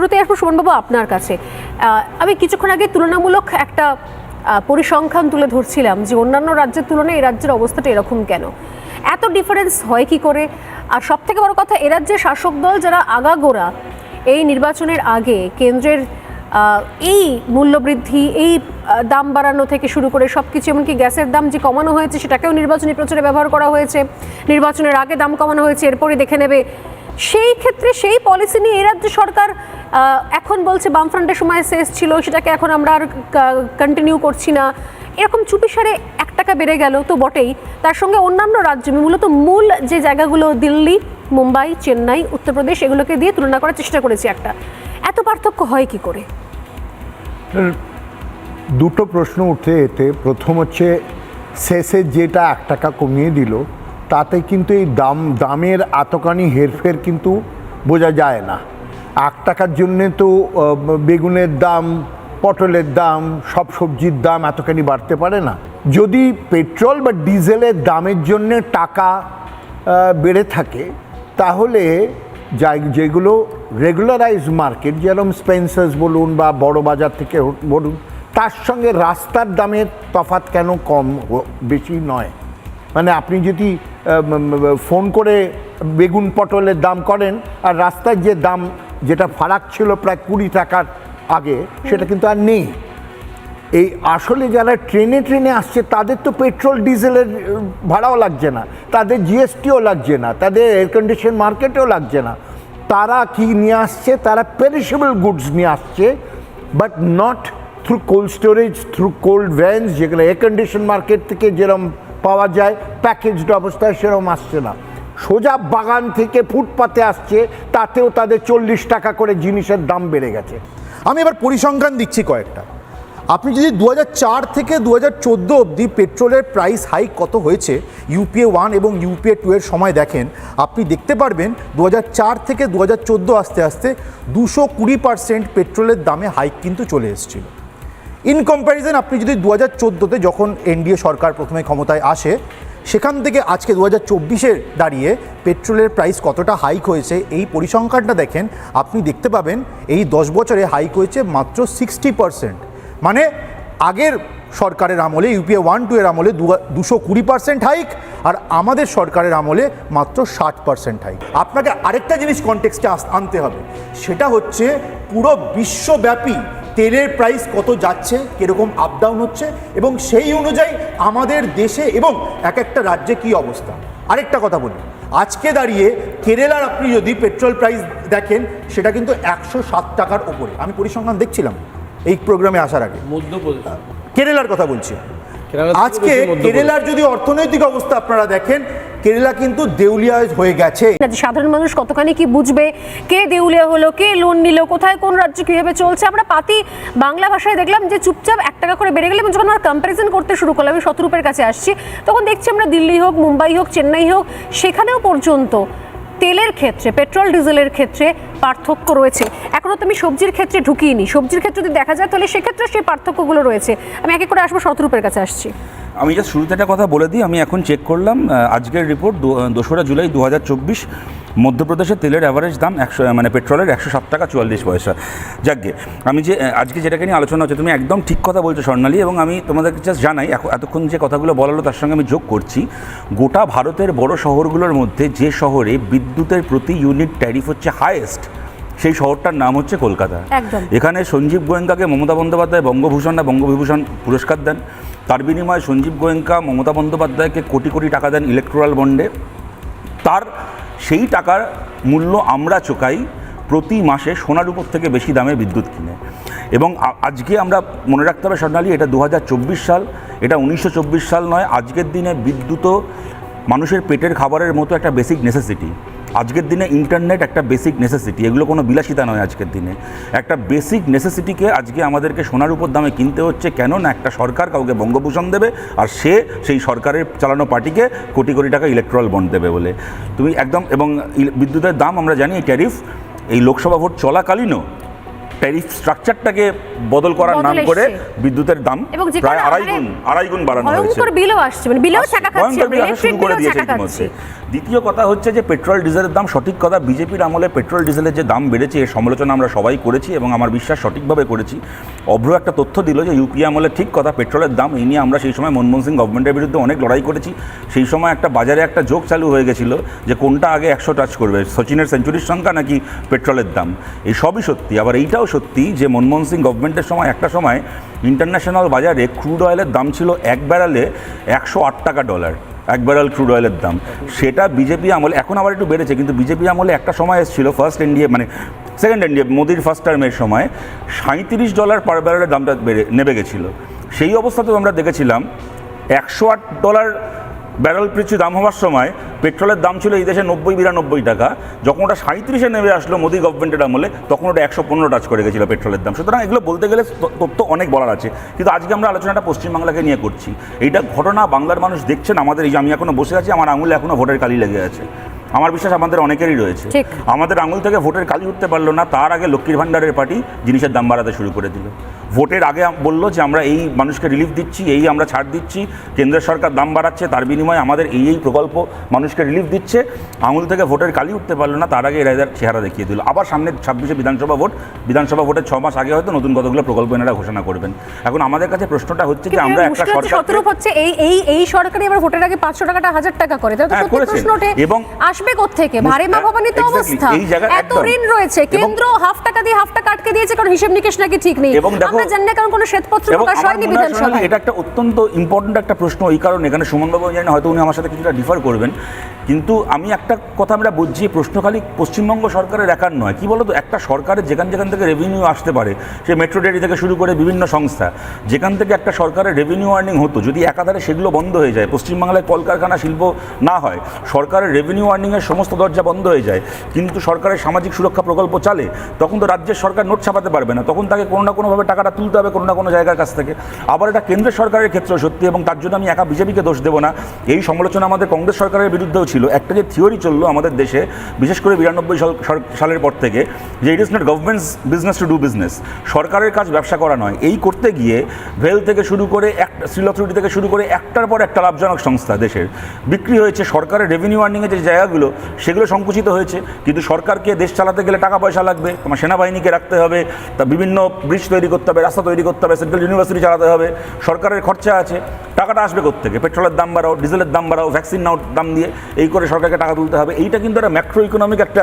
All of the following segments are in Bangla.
শুরুতে আসব সুমনবাবু আপনার কাছে। আমি কিছুক্ষণ আগে তুলনামূলক একটা পরিসংখ্যান তুলে ধরছিলাম যে অন্যান্য রাজ্যের তুলনায় এই রাজ্যের অবস্থাটা এরকম কেন? এত ডিফারেন্স হয় কি করে? আর সব থেকে বড় কথা, এ রাজ্যের শাসক দল যারা আগাগোড়া, এই নির্বাচনের আগে কেন্দ্রের এই মূল্যবৃদ্ধি, এই দাম বাড়ানো থেকে শুরু করে সব কিছু এমনকি গ্যাসের দাম যে কমানো হয়েছে সেটাকেও নির্বাচনী প্রচারে ব্যবহার করা হয়েছে। নির্বাচনের আগে দাম কমানো হয়েছে এরপরে দেখে নেবে সেই ক্ষেত্রে সেই পলিসি নিয়ে এই রাজ্য সরকার এখন বলছে বামফ্রন্টের সময় শেষ ছিল, সেটাকে এখন আমরা আর কন্টিনিউ করছি না। এরকম চুপিসারে এক টাকা বেড়ে গেল তো বটেই। তার সঙ্গে অন্যান্য রাজ্য, মূলত মূল যে জায়গাগুলো দিল্লি, মুম্বাই, চেন্নাই, উত্তরপ্রদেশ, এগুলোকে দিয়ে তুলনা করার চেষ্টা করেছি একটা। এত পার্থক্য হয় কি করে? দুটো প্রশ্ন উঠে এতে। প্রথম হচ্ছে, শেষে যেটা এক টাকা কমিয়ে দিল তাতে কিন্তু এই দাম, দামের এতখানি হেরফের কিন্তু বোঝা যায় না। এক টাকার জন্যে তো বেগুনের দাম, পটলের দাম, সব সবজির দাম এতখানি বাড়তে পারে না। যদি পেট্রোল বা ডিজেলের দামের জন্যে টাকা বেড়ে থাকে, তাহলে যা যেগুলো রেগুলারাইজ মার্কেট, যেরকম স্পেন্সার্স বলুন বা বড় বাজার থেকে বলুন, তার সঙ্গে রাস্তার দামের তফাৎ কেন কম বেশি নয়। মানে আপনি যদি ফোন করে বেগুন পটলের দাম করেন, আর রাস্তার যে দাম, যেটা ফারাক ছিল প্রায় কুড়ি টাকার আগে, সেটা কিন্তু আর নেই। এই আসলে যারা ট্রেনে ট্রেনে আসছে, তাদের তো পেট্রোল, ডিজেলের ভাড়াও লাগছে না। তাদের জিএসটিও লাগছে না। তাদের এয়ার কন্ডিশন মার্কেটেও লাগছে না। তারা কি নিয়ে আসছে? তারা পেরিশেবল গুডস নিয়ে আসছে but not through cold storage through cold vans যেগুলো এয়ার কন্ডিশন মার্কেট থেকে যেরকম পাওয়া যায় প্যাকেজড অবস্থায় সেরকম আসছে না। সোজা বাগান থেকে ফুটপাতে আসছে, তাতেও তাদের চল্লিশ টাকা করে জিনিসের দাম বেড়ে গেছে। আমি এবার পরিসংখ্যান দিচ্ছি কয়েকটা। আপনি যদি দু হাজার চার থেকে দু হাজার চোদ্দ অবধি পেট্রোলের প্রাইস হাইক কত হয়েছে ইউপিএ ওয়ান এবং ইউপিএ টু এর সময় দেখেন, আপনি দেখতে পারবেন দু হাজার চার থেকে দু হাজার আসতে আসতে দুশো কুড়ি পার্সেন্ট পেট্রোলের দামে হাইক কিন্তু চলে এসেছিল। ইন কম্প্যারিজন আপনি যদি দু হাজার চোদ্দোতে যখন এনডিএ সরকার প্রথমে ক্ষমতায় আসে, সেখান থেকে আজকে দু হাজার চব্বিশে দাঁড়িয়ে পেট্রোলের প্রাইস কতটা হাইক হয়েছে, এই পরিসংখ্যানটা দেখেন, আপনি দেখতে পাবেন এই দশ বছরে হাইক হয়েছে মাত্র সিক্সটি পার্সেন্ট মানে আগের সরকারের আমলে ইউপিএ ওয়ান টু এর আমলে দুশো কুড়ি পার্সেন্ট হাইক আর আমাদের সরকারের আমলে মাত্র ষাট পার্সেন্ট হাইক আপনাকে আরেকটা জিনিস কনটেক্সটে আনতে হবে, সেটা হচ্ছে পুরো বিশ্বব্যাপী তেলের প্রাইস কত যাচ্ছে কীরকম আপ ডাউন হচ্ছে এবং সেই অনুযায়ী আমাদের দেশে এবং এক একটা রাজ্যে কি অবস্থা। আরেকটা কথা বলি আজকে দাঁড়িয়ে কেরালার আপনি যদি পেট্রোল প্রাইস দেখেন সেটা কিন্তু একশো সাত টাকার ওপরে। আমি পরিসংখ্যান দেখছিলাম এই প্রোগ্রামে আসার আগে। মধ্যপ্রদেশ। কেরালার কথা বলছি। আজকে। কেরালার যদি অর্থনৈতিক অবস্থা আপনারা দেখেন কেরালা কিন্তু দেউলিয়া হয়ে গেছে। সাধারণ মানুষ কতখানি কি বুঝবে? কে দেউলিয়া হলো, কে লোন নিল, কোথায় কোন রাজ্য কীভাবে চলছে? আমরা পাতি বাংলা ভাষায় দেখলাম যে চুপচাপ এক টাকা করে বেড়ে গেলে, এবং যখন আমরা কম্প্যারিজন করতে শুরু করলাম, আমি শতরূপের কাছে আসছি, তখন দেখছি আমরা দিল্লি হোক, মুম্বাই হোক, চেন্নাই হোক, সেখানেও পর্যন্ত তেলের ক্ষেত্রে, পেট্রোল, ডিজেলের ক্ষেত্রে পার্থক্য রয়েছে। এখনও তো আমি সবজির ক্ষেত্রে ঢুকিয়ে সবজির ক্ষেত্রে যদি দেখা যায়, তাহলে সেক্ষেত্রে সেই পার্থক্যগুলো রয়েছে। আমি এক এক করে আসব শতরূপের কাছে আসছি। আমি যা শুরুতে একটা কথা বলে দিই। আমি এখন চেক করলাম আজকের রিপোর্ট দোসরা জুলাই দু হাজার চব্বিশ। মধ্যপ্রদেশে তেলের অ্যাভারেজ দাম একশো মানে পেট্রোলের একশো সাত টাকা চুয়াল্লিশ পয়সা। যাকগে আমি যে আজকে যেটাকে নিয়ে আলোচনা হচ্ছে তুমি একদম ঠিক কথা বলছো স্বর্ণালী এবং আমি তোমাদেরকে জাস্ট জানাই এখন- এতক্ষণ যে কথাগুলো বলা হলো তার সঙ্গে আমি যোগ করছি। গোটা ভারতের বড় শহরগুলোর মধ্যে যে শহরে বিদ্যুতের প্রতি ইউনিট ট্যারিফ হচ্ছে হায়েস্ট সেই শহরটার নাম হচ্ছে কলকাতা। এখানে সঞ্জীব গোয়েঙ্কাকে মমতা বন্দ্যোপাধ্যায় বঙ্গভূষণ না বঙ্গবিভূষণ পুরস্কার দেন। তার বিনিময়ে সঞ্জীব গোয়েঙ্কা মমতা বন্দ্যোপাধ্যায়কে কোটি কোটি টাকা দেন ইলেকট্রাল বন্ডে তার সেই টাকার মূল্য আমরা চোকাই প্রতি মাসে সোনার উপর থেকে বেশি দামে বিদ্যুৎ কিনে। এবং আজকে আমরা মনে রাখতে হবে স্বর্ণালী এটা দু হাজার চব্বিশ সাল, এটা উনিশশো চব্বিশ সাল নয়, আজকের দিনে বিদ্যুৎ মানুষের পেটের খাবারের মতো একটা বেসিক নেসেসিটি আজকের দিনে ইন্টারনেট একটা বেসিক নেসেসিটি এগুলো কোনো বিলাসিতা নয় আজকের দিনে। একটা বেসিক নেসেসিটিকে আজকে আমাদেরকে সোনার উপর দামে কিনতে হচ্ছে কেন না একটা সরকার কাউকে বঙ্গভূষণ দেবে আর সে সেই সরকারের চালানো পার্টিকে কোটি কোটি টাকা ইলেকট্রাল বন্ড দেবে বলে। তুমি একদম এবং বিদ্যুতের দাম আমরা জানি এই ট্যারিফ এই লোকসভা ভোট চলাকালীনও ট্যারিফ স্ট্রাকচারটাকে বদল করার নাম করে বিদ্যুতের দাম প্রায় আড়াই গুণ আড়াই গুণ বাড়ানো হয়েছে। বিলও আসছে মানে বিলেও চাকা খাচ্ছি শুরু করে দিয়েছে ইতিমধ্যে। দ্বিতীয় কথা হচ্ছে যে পেট্রোল ডিজেলের দাম সঠিক কথা বিজেপির আমলে পেট্রোল ডিজেলের যে দাম বেড়েছে এর সমালোচনা আমরা সবাই করেছি এবং আমার বিশ্বাস সঠিকভাবে করেছি। অভ্র একটা তথ্য দিল যে ইউপিএ আমলে ঠিক কথা, পেট্রোলের দাম এই নিয়ে আমরা সেই সময় মনমোহন সিং গভর্নমেন্টের বিরুদ্ধে অনেক লড়াই করেছি। সেই সময় একটা বাজারে একটা যোগ চালু হয়ে গেছিল যে কোনটা আগে একশো টাচ করবে, সচিনের সেঞ্চুরির সংখ্যা নাকি পেট্রোলের দাম? এই সবই সত্যি। আবার এইটাও সত্যি যে মনমোহন সিং গভর্নমেন্টের সময় একটা সময় ইন্টারন্যাশনাল বাজারে ক্রুড অয়েলের দাম ছিল এক ব্যারালে একশো আট টাকা ডলার এক ব্যারেল ক্রুড অয়েলের দাম। সেটা বিজেপি আমলে, এখন আবার একটু বেড়েছে, কিন্তু বিজেপি আমলে একটা সময় এসেছিল ফার্স্ট এনডিএ মানে সেকেন্ড এনডিএ মোদির ফার্স্ট টার্মের সময়। সাঁত্রিশ ডলার পার ব্যারেলের দামটা বেড়ে নেমে গেছিল। সেই অবস্থাতেও আমরা দেখেছিলাম, একশো আট ডলার ব্যারেল পিছু দাম হওয়ার সময় পেট্রোলের দাম ছিল এই দেশে নব্বই বিরানব্বই টাকা। যখন ওটা সাঁত্রিশে নেমে আসলো মোদি গভর্নমেন্টের আমলে, তখন ওটা একশো পনেরো টাচ করে গেছিল পেট্রোলের দাম। সুতরাং এগুলো বলতে গেলে তথ্য অনেক বলার আছে। কিন্তু আজকে আমরা আলোচনাটা পশ্চিমবাংলাকে নিয়ে করছি। এইটা ঘটনা বাংলার মানুষ দেখছেন, আমাদের এই যে আমি এখনও বসে আছি, আমার আঙুলে এখনও ভোটের কালি লেগে আছে। আমার বিশ্বাস আমাদের অনেকেরই রয়েছে। আমাদের আঙুল থেকে ভোটের কালি উঠতে পারল না তার আগে লক্ষ্মীর ভাণ্ডারের পার্টি জিনিসের দাম বাড়াতে শুরু করে দিল। ভোটের আগে বলল যে আমরা এই মানুষকে রিলিফ দিচ্ছি এই আমরা ছাড় দিচ্ছি কেন্দ্র সরকার দাম বাড়াচ্ছে তার বিনিময়ে আমাদের এই এই প্রকল্প মানুষকে রিলিফ দিচ্ছে। আঙুল থেকে ভোটের কালি উঠতে পারল না তার আগে এরা এদের চেহারা দেখিয়ে দিল। আবার সামনে ছাব্বিশে বিধানসভা ভোট বিধানসভা ভোটের ছ মাস আগে হয়তো নতুন কতগুলো প্রকল্প এনারা ঘোষণা করবেন। এখন আমাদের কাছে প্রশ্নটা হচ্ছে যে আমরা একটা সরকার হচ্ছে এই এই এই সরকারই আবার ভোটের আগে পাঁচশো টাকাটা হাজার টাকা করে। হ্যাঁ, এবং- আসবে কোত্থেকে? ভারে মা ভবানী তো অবস্থা। এত ঋণ রয়েছে। কেন্দ্র হাফ টাকা দিয়ে হাফ টাকা আটকে দিয়েছে কারণ হিসেব নিকেশ নাকি ঠিক নেই। আমরা জানি না কারণ কোনো শ্বেতপত্র প্রকাশ হয়নি বিধানসভায়। এটা একটা অত্যন্ত ইম্পর্টেন্ট একটা প্রশ্ন এই কারণে এখানে সুমন বাবু জানেন হয়তো উনি আমার সাথে কিছুটা ডিফার করবেন। কিন্তু আমি একটা কথা আমরা বুঝছি, প্রশ্ন খালি পশ্চিমবঙ্গ সরকারের একার নয়। কি বলতো? একটা সরকারের যেখান যেখান থেকে রেভিনিউ আসতে পারে, সে মেট্রো ডেরি থেকে শুরু করে বিভিন্ন সংস্থা, যেখান থেকে একটা সরকারের রেভিনিউ আর্নিং হতো, যদি একাধারে সেগুলো বন্ধ হয়ে যায়, পশ্চিমবাংলায় কলকারখানা শিল্প না হয়, সরকারের রেভিনিউ আর্নিংয়ের সমস্ত দরজা বন্ধ হয়ে যায়, কিন্তু সরকারের সামাজিক সুরক্ষা প্রকল্প চালে, তখন তো রাজ্যের সরকার নোট ছাপাতে পারবে না, তখন তাকে কোনো না কোনোভাবে টাকাটা তুলতে হবে কোনো না কোনো জায়গার কাছ থেকে। আবার এটা কেন্দ্র সরকারের ক্ষেত্রে সত্যি, এবং তার জন্য আমি একা বিজেপিকে দোষ দেবো না। এই সমালোচনা আমাদের কংগ্রেস সরকারের বিরুদ্ধেও ছিল। একটা যে থিওরি চলল আমাদের দেশে, বিশেষ করে বিরানব্বই সাল সালের পর থেকে, যে it is not government's business to do business সরকারের কাজ ব্যবসা করা নয়। এই করতে গিয়ে ভেল থেকে শুরু করে এক স্টিল অথরিটি থেকে শুরু করে একটার পর একটা লাভজনক সংস্থা দেশের, বিক্রি হয়েছে, সরকারের রেভিনিউ আর্নিংয়ের যে জায়গাগুলো, সেগুলো সংকুচিত হয়েছে। কিন্তু সরকারকে দেশ চালাতে গেলে টাকা পয়সা লাগবে, তোমার সেনাবাহিনীকে রাখতে হবে, তা বিভিন্ন ব্রিজ তৈরি করতে হবে, রাস্তা তৈরি করতে হবে সেন্ট্রাল ইউনিভার্সিটি চালাতে হবে, সরকারের খরচা আছে, টাকাটা আসবে থেকে পেট্রোলের দাম বাড়াও, ডিজেলের দাম বাড়াও ভ্যাকসিন নাও দাম দিয়ে, এই করে সরকারকে টাকা তুলতে হবে। এইটা কিন্তু একটা ম্যাক্রো ইকোনমিক একটা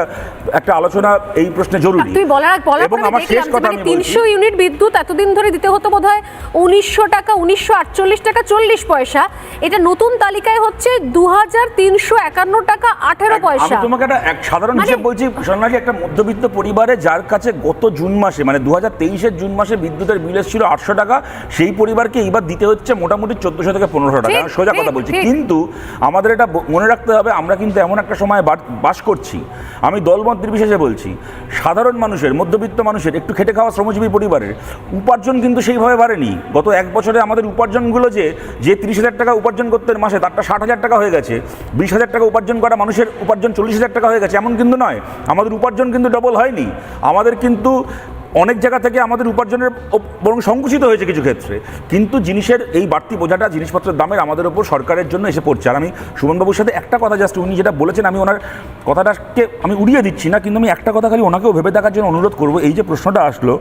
একটা আলোচনা এই প্রশ্নে জরুরি। তুই বলার বলার এবং আমার শেষ কথা মানে আমি বলছি তিনশো ইউনিট বিদ্যুৎ এতদিন ধরে দিতে হতো বোধ হয় উনিশশো টাকা উনিশশো আটচল্লিশ টাকা চল্লিশ পয়সা। এটা নতুন তালিকায় হচ্ছে দু হাজার তিনশো একান্ন টাকা আঠেরো আমি তোমাকে একটা এক সাধারণ মানে- হিসেব বলছি সোনালি একটা মধ্যবিত্ত পরিবারে যার কাছে গত জুন মাসে মানে দু হাজার তেইশের জুন মাসে বিদ্যুতের বিল ছিল আটশো টাকা সেই পরিবারকে এইবার দিতে হচ্ছে মোটামুটি চোদ্দশো থেকে পনেরোশো টাকা। সোজা কথা বলছি। কিন্তু আমাদের এটা মনে রাখতে হবে আমরা কিন্তু এমন একটা সময় বাস করছি। আমি দলমত নির্বিশেষে বলছি, সাধারণ মানুষের, মধ্যবিত্ত মানুষের, একটু খেটে খাওয়া শ্রমজীবী পরিবারের উপার্জন কিন্তু সেইভাবে বাড়েনি। গত এক বছরে আমাদের উপার্জনগুলো যে যে তিরিশ হাজার টাকা উপার্জন করতেন মাসে, তারটা ষাট হাজার টাকা হয়ে গেছে। বিশ হাজার টাকা উপার্জন করা মানুষের উপার্জন চল্লিশ হাজার টাকা হয়ে গেছে, এমন কিন্তু নয়। আমাদের উপার্জন কিন্তু ডবল হয়নি। আমাদের কিন্তু অনেক জায়গা থেকে আমাদের উপার্জনের বরং সংকুচিত হয়েছে কিছু ক্ষেত্রে। কিন্তু জিনিসের এই বাড়তি বোঝাটা জিনিসপত্রের দামের আমাদের ওপর সরকারের জন্য এসে পড়ছে। আর আমি সুমনবাবুর সাথে একটা কথা জাস্ট উনি যেটা বলেছেন, আমি ওনার কথাটাকে আমি উড়িয়ে দিচ্ছি না, কিন্তু আমি একটা কথা খালি ওনাকেও ভেবে দেখার জন্য অনুরোধ করব। এই যে প্রশ্নটা আসলো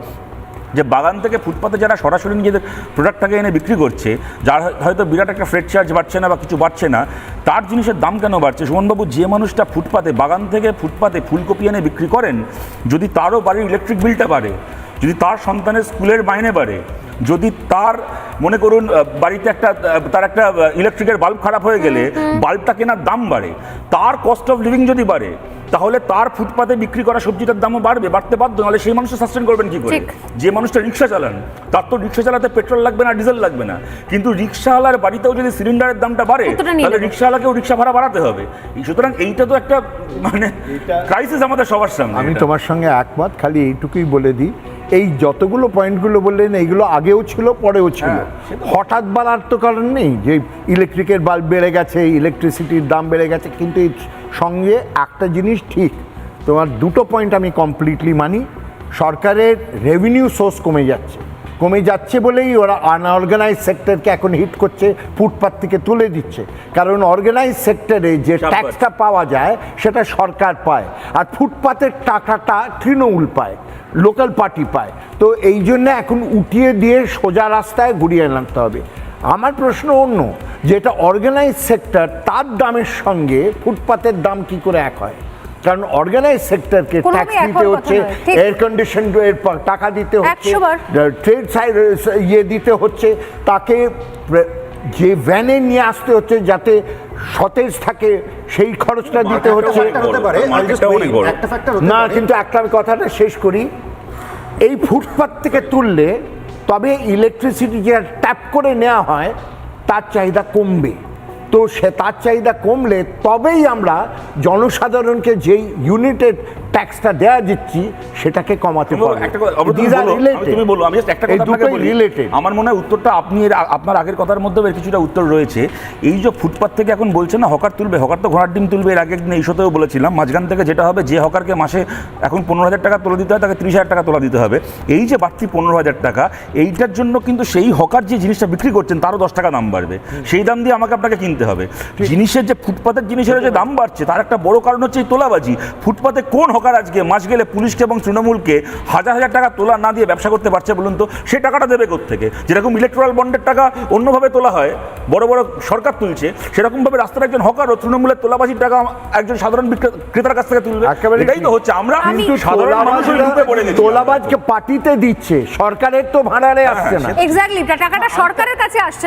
যে বাগান থেকে ফুটপাতে যারা সরাসরি নিজেদের প্রোডাক্টটাকে এনে বিক্রি করছে, যার হয়তো বিরাট একটা ফ্রেড চার্জ বাড়ছে না বা কিছু বাড়ছে না, তার জিনিসের দাম কেন বাড়ছে? সুমনবাবু, যে মানুষটা ফুটপাতে, বাগান থেকে ফুটপাতে ফুলকপি এনে বিক্রি করেন, যদি তারও বাড়ির ইলেকট্রিক বিলটা বাড়ে, যদি তার সন্তানের স্কুলের মাইনে বাড়ে যদি তার মনে করুন বাড়িতে একটা তার একটা ইলেকট্রিকের বাল্ব খারাপ হয়ে গেলে বাল্বটা কেনার দাম বাড়ে। তার কস্ট অফ লিভিং যদি বাড়ে তাহলে তার ফুটপাতে বিক্রি করা সবজিটার দামও বাড়বে বাড়তে বাধ্য নাহলে সেই মানুষটা সাস্টেন করবেন কি করে? যে মানুষটা রিক্সা চালান তার তো রিক্সা চালাতে পেট্রোল লাগবে না ডিজেল লাগবে না। কিন্তু রিক্সাওয়ালার বাড়িতেও যদি সিলিন্ডারের দামটা বাড়ে তাহলে রিক্সাওয়ালাকেও রিক্সা ভাড়া বাড়াতে হবে। সুতরাং এইটা তো একটা মানে ক্রাইসিস আমাদের সবার সামনে। আমি তোমার সঙ্গে একমত খালি এইটুকুই বলে দিই। এই যতগুলো পয়েন্টগুলো বললেন এইগুলো আগেও ছিল পরেও ছিল। হ্যাঁ, হঠাৎ বাড়ার তো কারণ নেই যে ইলেকট্রিকের বাল্ব বেড়ে গেছে ইলেকট্রিসিটির দাম বেড়ে গেছে কিন্তু এর সঙ্গে একটা জিনিস ঠিক তোমার দুটো পয়েন্ট আমি কমপ্লিটলি মানি সরকারের রেভিনিউ সোর্স কমে যাচ্ছে। কমে যাচ্ছে বলেই ওরা আনঅর্গানাইজ সেক্টরকে এখন হিট করছে ফুটপাত থেকে তুলে দিচ্ছে। কারণ অর্গানাইজ সেক্টরে যে ট্যাক্সটা পাওয়া যায় সেটা সরকার পায়। আর ফুটপাতের টাকাটা তৃণমূল পায় লোকাল পার্টি পায়। তো এই জন্য এখন উঠিয়ে দিয়ে সোজা রাস্তায় ঘুরিয়ে আনতে হবে। আমার প্রশ্ন অন্য যে এটা অর্গানাইজ সেক্টর তার দামের সঙ্গে ফুটপাতের দাম কি করে এক হয়? কারণ অর্গানাইজ সেক্টরকে ট্যাক্স দিতে হচ্ছে এয়ার কন্ডিশন টাকা দিতে হচ্ছে ট্রেড সাইড ইয়ে দিতে হচ্ছে তাকে যে ভ্যানে নিয়ে আসতে হচ্ছে যাতে সতেজ থাকে সেই খরচটা দিতে হচ্ছে। না কিন্তু একটা আমি কথাটা শেষ করি এই ফুটপাত থেকে তুললে তবে ইলেকট্রিসিটি যে ট্যাপ করে নেওয়া হয় তার চাহিদা কমবে। তো সে তার চাহিদা কমলে তবেই আমরা জনসাধারণকে যেই ইউনিটেড ট্যাক্সটা দেওয়া দিচ্ছি সেটাকে কমাতে তুমি বলো, আমি- একটা কথা। রিলেটেড আমার মনে হয় উত্তরটা আপনি আপনার আগের কথার মধ্যে এর কিছুটা উত্তর রয়েছে। এই যে ফুটপাত থেকে এখন বলছে না হকার তুলবে হকার তো ঘোড়ার ডিম তুলবে এর আগের একদিন এই শোতেও বলেছিলাম মাঝখান থেকে যেটা হবে যে হকারকে মাসে এখন পনেরো হাজার টাকা তোলা দিতে হয় তাকে ত্রিশ হাজার টাকা তোলা দিতে হবে। এই যে বাড়তি পনেরো হাজার টাকা এইটার জন্য কিন্তু সেই হকার যে জিনিসটা বিক্রি করছেন তারও দশ টাকা দাম বাড়বে। সেই দাম দিয়ে আমাকে আপনাকে কিনতে হবে। জিনিসের যে ফুটপাতের জিনিসের যে দাম বাড়ছে তার একটা বড় কারণ হচ্ছে এই তোলাবাজি। ফুটপাতে কোন হকার আজকে মাস গেলে পুলিশকে এবং তৃণমূলকে হাজার হাজার টাকা তোলা না দিয়ে ব্যবসা করতে পারছে বলুন তো? সে টাকাটা দেবে থেকে যেরকম ইলেকট্রাল বন্ডের টাকা অন্যভাবে তোলা হয় বড় বড় সরকার তুলছে সেরকমভাবে রাস্তার একজন হকার ও তৃণমূলের তোলাবাজির টাকা একজন সাধারণ ক্রেতার কাছ থেকে তুলবে। এটাই তো হচ্ছে। আমরা কিন্তু সাধারণ মানুষের ঢুকে পড়ে গেছি। তোলাবাজকে পার্টিতে দিচ্ছে সরকারের তো ভাড়ারে আসছে না। এক্স্যাক্টলি টাকাটা সরকারের কাছে আসছে না।